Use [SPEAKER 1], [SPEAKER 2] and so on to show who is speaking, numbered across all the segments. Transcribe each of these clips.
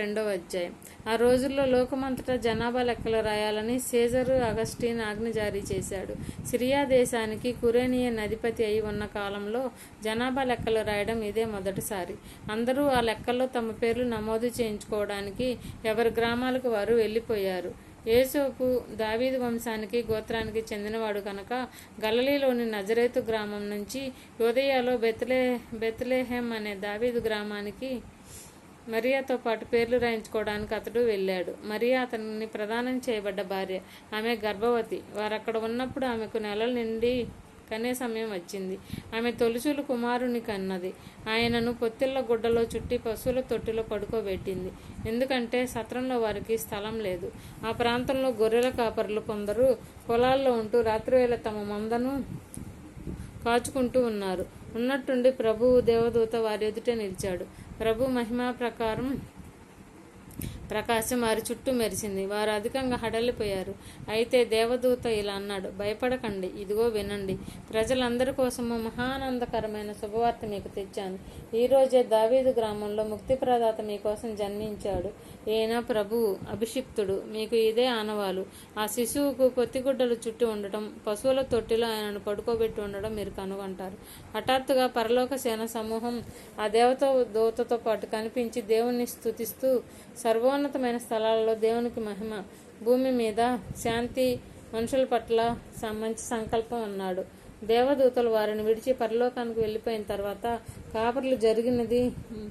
[SPEAKER 1] రెండవ అధ్యాయం. ఆ రోజుల్లో లోకమంతటా జనాభా లెక్కలు రాయాలని సీజరు అగస్టిన్ ఆజ్ఞ జారీ చేశాడు. సిరియా దేశానికి కురేనియ అధిపతి అయి ఉన్న కాలంలో జనాభా లెక్కలు రాయడం ఇదే మొదటిసారి. అందరూ ఆ లెక్కల్లో తమ పేర్లు నమోదు చేయించుకోవడానికి ఎవరి గ్రామాలకు వారు వెళ్ళిపోయారు. ఏసోపు దావీదు వంశానికి గోత్రానికి చెందినవాడు కనుక గలలీలోని నజరేతు గ్రామం నుంచి యోదయాలో బెత్లే బెత్లేహెం అనే దావీదు గ్రామానికి మరియాతో పాటు పేర్లు రాయించుకోవడానికి అతడు వెళ్ళాడు. మరియా అతనిని ప్రదానం చేయబడ్డ భార్య. ఆమె గర్భవతి. వారు అక్కడ ఉన్నప్పుడు ఆమెకు నెలల నిండి కనే సమయం వచ్చింది. ఆమె తొలుచులు కుమారుని కన్నది. ఆయనను పొత్తిళ్ళ గుడ్డలో చుట్టి పశువుల తొట్టిలో పడుకోబెట్టింది. ఎందుకంటే సత్రంలో వారికి స్థలం లేదు. ఆ ప్రాంతంలో గొర్రెల కాపరులు కొందరు పొలాల్లో ఉంటూ రాత్రివేళ తమ మందను కాచుకుంటూ ఉన్నారు. ఉన్నట్టుండి ప్రభువు దేవదూత వారి ఎదుట నిలిచాడు. ప్రభు మహిమా ప్రకారం ప్రకాశం వారి చుట్టూ మెరిసింది. వారు అధికంగా హడలిపోయారు. అయితే దేవదూత ఇలా అన్నాడు భయపడకండి ఇదిగో వినండి. ప్రజలందరి కోసము మహానందకరమైన శుభవార్త మీకు తెచ్చాను. ఈ రోజే దావీదు గ్రామంలో ముక్తి ప్రదాత మీకోసం జన్మించాడు. ఈయన ప్రభువు అభిషిక్తుడు. మీకు ఇదే ఆనవాలు. ఆ శిశువుకు పొత్తిగుడ్డలు చుట్టి ఉండటం పశువుల తొట్టిలో ఆయనను పడుకోబెట్టి ఉండడం మీరు కనుగొంటారు. హఠాత్తుగా పరలోక సేన సమూహం ఆ దేవత దూతతో పాటు కనిపించి దేవుణ్ణి స్తుతిస్తూ సర్వోన్నతమైన స్థలాలలో దేవునికి మహిమ భూమి మీద శాంతి మనుషుల పట్ల మంచి సంకల్పం అన్నాడు. దేవదూతలు వారిని విడిచి పరలోకానికి వెళ్ళిపోయిన తర్వాత కాపర్లు జరిగినది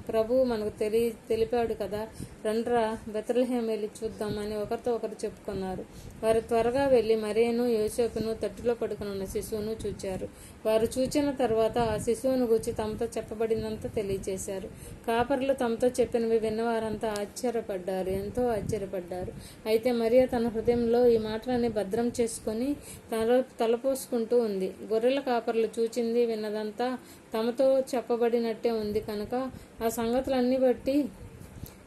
[SPEAKER 1] ప్రభువు మనకు తెలి తెలిపాడు కదా. రండ్రా బెతలహేం వెళ్ళి చూద్దామని ఒకరితో ఒకరు చెప్పుకున్నారు. వారు త్వరగా వెళ్ళి మరేను యోసేపును తట్టులో పడుకుని ఉన్న శిశువును చూచారు. వారు చూచిన తర్వాత ఆ శిశువును గురించి తమతో చెప్పబడినంత తెలియచేశారు. కాపర్లు తమతో చెప్పినవి విన్నవారంతా ఆశ్చర్యపడ్డారు ఎంతో ఆశ్చర్యపడ్డారు. అయితే మరియా తన హృదయంలో ఈ మాటలన్నీ భద్రం చేసుకొని తల తలపోసుకుంటూ ఉంది. గొర్రెల కాపర్లు చూచింది విన్నదంతా తమతో చెప్పబడినట్టే ఉంది కనుక ఆ సంగతులన్నీ బట్టి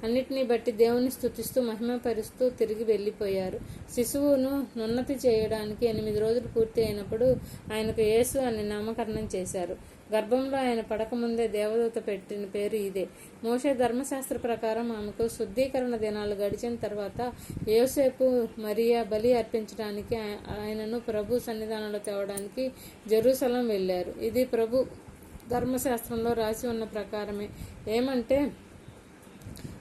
[SPEAKER 1] అన్నిటినీ బట్టి దేవుని స్థుతిస్తూ మహిమపరుస్తూ తిరిగి వెళ్ళిపోయారు. శిశువును నున్నతి చేయడానికి ఎనిమిది రోజులు పూర్తి అయినప్పుడు ఆయనకు యేసు అని నామకరణం చేశారు. గర్భంలో ఆయన పడకముందే దేవదూత పెట్టిన పేరు ఇదే. మోషే ధర్మశాస్త్ర ప్రకారం ఆమెకు శుద్ధీకరణ దినాలు గడిచిన తర్వాత యోసేపు మరియా బలి అర్పించడానికి ఆయనను ప్రభు సన్నిధానంలో తేవడానికి జెరూసలం వెళ్ళారు. ఇది ప్రభు ధర్మశాస్త్రంలో రాసి ఉన్న ప్రకారమే. ఏమంటే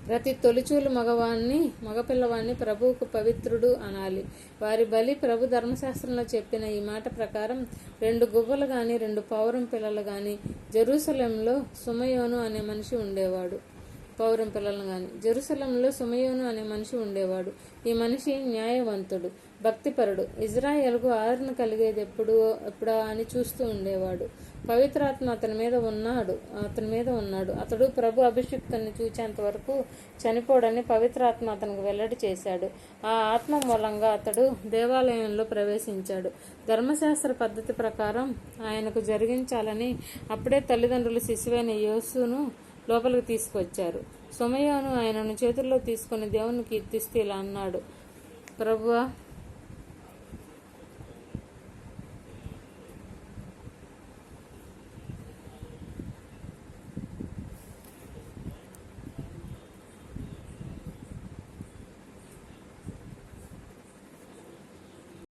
[SPEAKER 1] ప్రతి తొలిచూలు మగవాణ్ణి మగపిల్లవాణ్ణి ప్రభువుకు పవిత్రుడు అనాలి. వారి బలి ప్రభు ధర్మశాస్త్రంలో చెప్పిన ఈ మాట ప్రకారం రెండు గువ్వలు గాని రెండు పౌరం పిల్లలు గాని జెరూసలంలో సుమయోను అనే మనిషి ఉండేవాడు. పౌరం పిల్లలను కానీ జెరూసలంలో సుమయోను అనే మనిషి ఉండేవాడు. ఈ మనిషి న్యాయవంతుడు భక్తిపరుడు. ఇజ్రాయెల్కు ఆదరణ కలిగేది ఎప్పుడు ఎప్పుడా అని చూస్తూ ఉండేవాడు. పవిత్రాత్మ అతని మీద ఉన్నాడు అతని మీద ఉన్నాడు. అతడు ప్రభు అభిషిక్తుని చూచేంత వరకు చనిపోడని పవిత్రాత్మ అతనికి వెల్లడి చేశాడు. ఆ ఆత్మ మూలంగా అతడు దేవాలయంలో ప్రవేశించాడు. ధర్మశాస్త్ర పద్ధతి ప్రకారం ఆయనకు జరిగించాలని అప్పుడే తల్లిదండ్రులు శిశువైన యోసును లోపలికి తీసుకొచ్చారు. సొమయోను ఆయనను చేతుల్లో తీసుకుని దేవుని కీర్తిస్తే ఇలా అన్నాడు. ప్రభువా